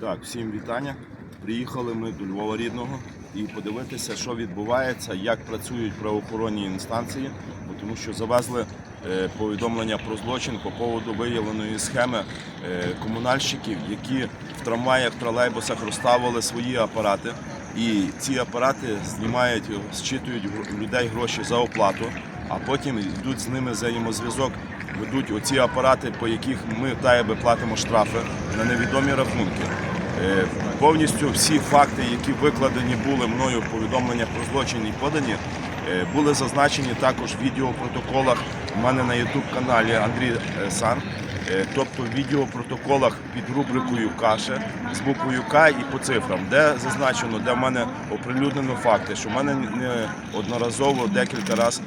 Так, всім вітання. Приїхали ми до Львова рідного і подивитися, що відбувається, як працюють правоохоронні інстанції, тому що завезли е, повідомлення про злочин по поводу виявленої схеми е, комунальщиків, які в трамваях, тролейбусах розставили свої апарати. І ці апарати знімають, зчитують людей гроші за оплату, а потім йдуть з ними взаємозв'язок, ведуть оці апарати, по яких ми та платимо штрафи на невідомі рахунки. Е, Повністю всі факти, які викладені були мною в повідомленнях про злочин і подані, е, були зазначені також в відеопротоколах у мене на youtube каналі Андрій е, Сан. Тобто в відеопротоколах під рубрикою Каше з буквою К і по цифрам, де зазначено, де в мене оприлюднено факти, що в мене не одноразово декілька разів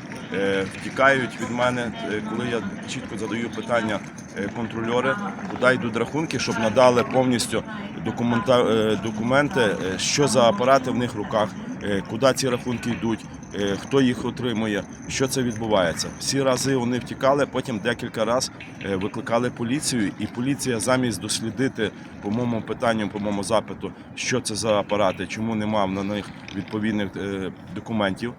втікають від мене, е, коли я чітко задаю питання е, контрольори, куди йдуть рахунки, щоб надали повністю документа, е, документи, е, що за апарати в них в руках, е, куди ці рахунки йдуть, е, хто їх отримує, що це відбувається. Всі рази вони втікали, потім декілька разів е, викликали поліцію, і поліція замість дослідити по моєму питанню, по моєму запиту, що це за апарати, чому немає на них відповідних е, документів.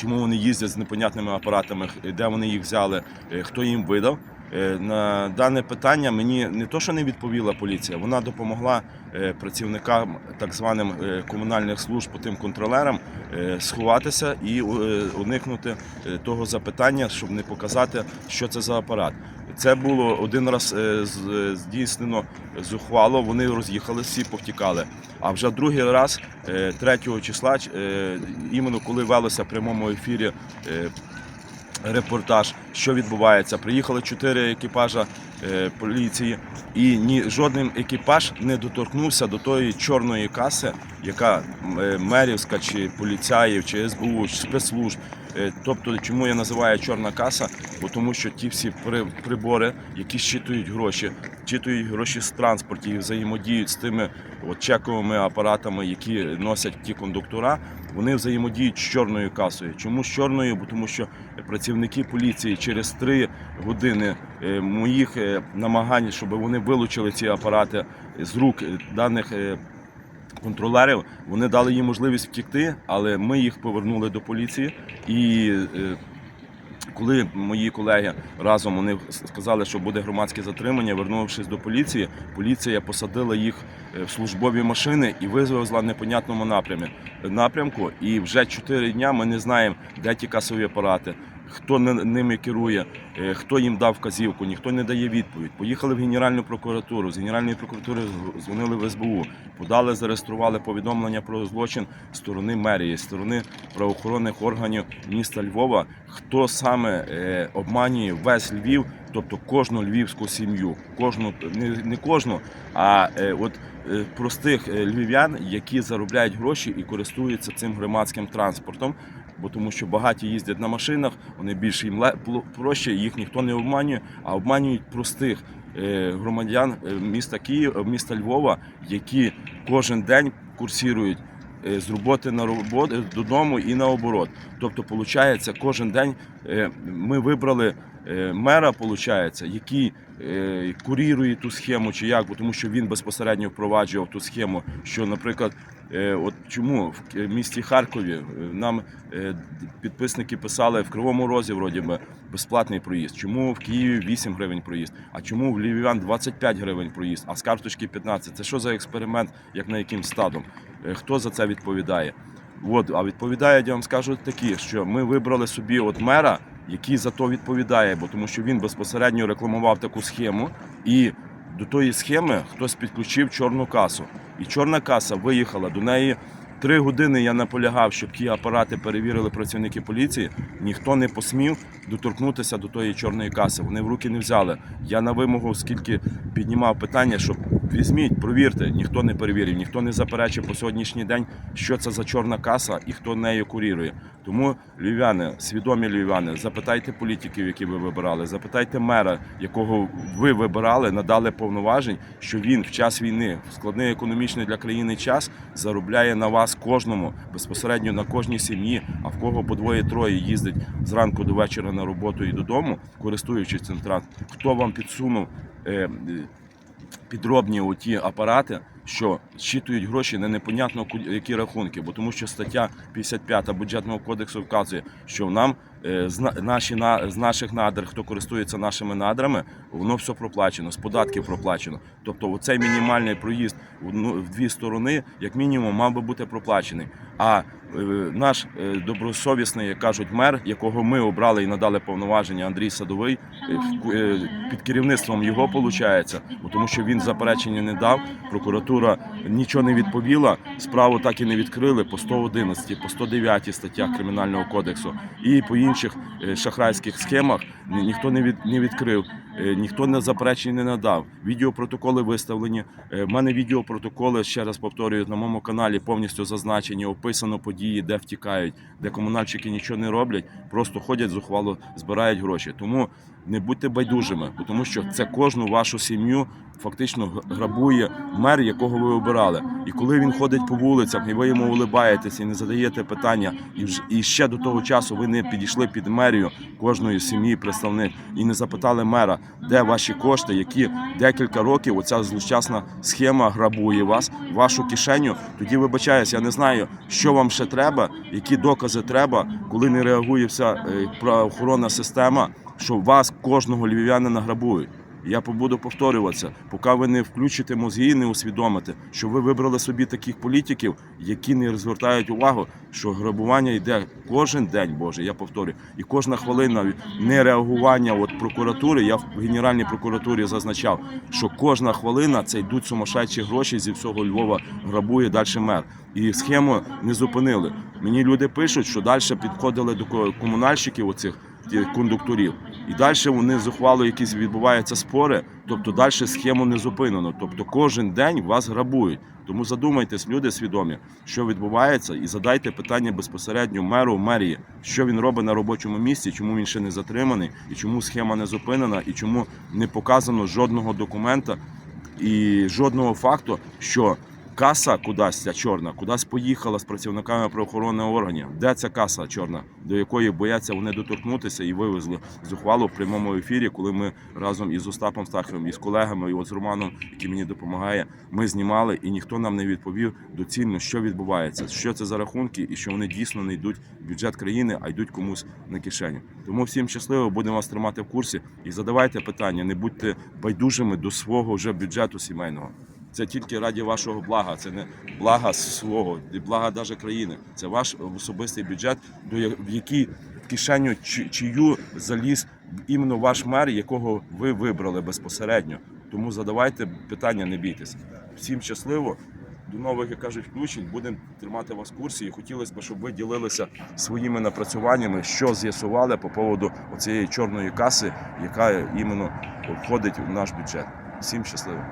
Чому вони їздять з непонятними апаратами, де вони їх взяли, е, хто їм видав. Е, На дане питання мені не то, що не відповіла поліція, вона допомогла е, працівникам так званим комунальних служб, тим контролерам сховатися і уникнути того запитання, щоб не показати, що це за апарат. Це було один раз е, е, здійснено зухвало. Вони роз'їхали, всі повтікали. А вже другий раз, е, 3 числа, е, іменно коли велося в прямому ефірі репортаж, що відбувається. Приїхали чотири екіпажа поліції, і ні жодним екіпаж не доторкнувся до тої чорної каси, яка е, мерівська, чи поліцаїв, чи СБУ, чи спецслужб. Е, Тобто, чому я називаю чорна каса? Бо тому що ті всі при- прибори, які щитують гроші, щитують гроші з транспортів взаємодіють з тими от, чековими апаратами, які носять ті кондуктора, вони взаємодіють з чорною касою. Чому з чорною? Бо тому що працівники поліції через три години е, моїх е, намагань, щоб вони вилучили ці апарати з рук е, даних. е, Контролерів вони дали їм можливість втікти, але ми їх повернули до поліції. І е, коли мої колеги разом вони сказали, що буде громадське затримання, вернувшись до поліції, поліція посадила їх е, в службові машини і вивезла в непонятному напрямі напрямку. І вже чотири дня ми не знаємо, де ті касові апарати. Хто ни- ними керує, е, хто їм дав вказівку, ніхто не дає відповідь. Поїхали в Генеральну прокуратуру. З Генеральної прокуратури дзвонили в СБУ, подали, зареєстрували повідомлення про злочин сторони мерії, сторони правоохоронних органів міста Львова. Хто саме е, обманює весь Львів, тобто кожну львівську сім'ю, кожну не, не кожну, а е, от простих львів'ян, які заробляють гроші і користуються цим громадським транспортом. Бо тому що багаті їздять на машинах, вони більш їм проще, їх ніхто не обманює, а обманюють простих е, громадян е, міста Київ, е, міста Львова, які кожен день курсірують з роботи на роботу додому і наоборот. Тобто, виходить, кожен день ми вибрали мера, виходить, який е, курірує ту схему, чи як, бо тому що він безпосередньо впроваджував ту схему, що, наприклад, е, от чому в місті Харкові е, нам е, підписники писали в Кривому Розі, вроді би, безплатний проїзд. Чому в Києві 8 гривень проїзд? А чому в Львів'ян 25 гривень проїзд, а з карточки 15? Це що за експеримент, як на яким стадом? Е, Хто за це відповідає? От, а відповідає, я вам скажу такі, що ми вибрали собі от мера, який за то відповідає, бо тому що він безпосередньо рекламував таку схему, і до тої схеми хтось підключив чорну касу. І чорна каса виїхала до неї. Три години я наполягав, щоб ті апарати перевірили працівники поліції. Ніхто не посмів доторкнутися до тої чорної каси. Вони в руки не взяли. Я на вимогу, скільки піднімав питання, щоб візьміть, провірте. Ніхто не перевірив, ніхто не заперечив по сьогоднішній день, що це за чорна каса і хто нею курірує. Тому львів'яни, свідомі львів'яни, запитайте політиків, які ви вибирали, запитайте мера, якого ви вибирали, надали повноважень, що він в час війни, в складний економічний для країни час, заробляє на вас кожному безпосередньо на кожній сім'ї, а в кого по двоє-троє їздить зранку до вечора на роботу і додому, користуючись цим транспортом. Хто вам підсунув? Підробні оті апарати, що щитують гроші на непонятно які рахунки, бо тому що стаття 55 бюджетного кодексу вказує, що нам е, з, наші, на, з наших надр, хто користується нашими надрами, воно все проплачено, з податків проплачено. Тобто оцей мінімальний проїзд в, в дві сторони, як мінімум, мав би бути проплачений. А е, наш е, добросовісний, як кажуть, мер, якого ми обрали і надали повноваження, Андрій Садовий, під керівництвом його виходить, тому що він заперечення не дав. Прокуратура нічого не відповіла. Справу так і не відкрили по 111, по 109 статтях кримінального кодексу і по інших е, шахрайських схемах ніхто не від не відкрив. е, Ніхто не заперечень не надав. Відеопротоколи виставлені. Е, В мене відеопротоколи, ще раз повторюю, на моєму каналі повністю зазначені, описано події, де втікають, де комунальщики нічого не роблять, просто ходять зухвало, збирають гроші. Тому не будьте байдужими, тому що це кожну вашу сім'ю фактично грабує мер, якого ви обирали. І коли він ходить по вулицях, і ви йому улибаєтеся і не задаєте питання, і вже і ще до того часу ви не підійшли під мерію кожної сім'ї, представник, і не запитали мера, де ваші кошти, які декілька років оця злощасна схема грабує вас, вашу кишеню. Тоді вибачаюсь, я не знаю, що вам ще треба, які докази треба, коли не реагує вся е, правоохоронна система, що вас кожного львів'янина грабують. Я буду повторюватися, поки ви не включите мозги і не усвідомите, що ви вибрали собі таких політиків, які не звертають увагу, що грабування йде кожен день, Боже, я повторюю, і кожна хвилина нереагування от прокуратури. Я в Генеральній прокуратурі зазначав, що кожна хвилина це йдуть сумасшедші гроші зі всього Львова грабує далі мер. І схему не зупинили. Мені люди пишуть, що далі підходили до комунальщиків оцих кондукторів. І далі вони зухвало якісь відбуваються спори, тобто далі схему не зупинено. Тобто кожен день вас грабують. Тому задумайтесь, люди свідомі, що відбувається, і задайте питання безпосередньо меру мерії, що він робить на робочому місці, чому він ще не затриманий, і чому схема не зупинена, і чому не показано жодного документа і жодного факту, що каса кудись ця чорна, кудись поїхала з працівниками правоохоронних органів. Де ця каса чорна, до якої бояться вони доторкнутися і вивезли зухвалу в прямому ефірі, коли ми разом із Остапом Стахером, і з колегами, і от з Романом, який мені допомагає, ми знімали, і ніхто нам не відповів доцільно, що відбувається, що це за рахунки, і що вони дійсно не йдуть в бюджет країни, а йдуть комусь на кишеню. Тому всім щасливо, будемо вас тримати в курсі і задавайте питання, не будьте байдужими до свого вже бюджету сімейного. Це тільки раді вашого блага, це не блага свого, не блага навіть країни. Це ваш особистий бюджет, до в який в кишеню чи- чию заліз іменно ваш мер, якого ви вибрали безпосередньо. Тому задавайте питання, не бійтеся. Всім щасливо. До нових, як кажуть, включень будемо тримати вас в курсі. І хотілося б, щоб ви ділилися своїми напрацюваннями, що з'ясували по поводу цієї чорної каси, яка іменно входить в наш бюджет. Всім щасливо.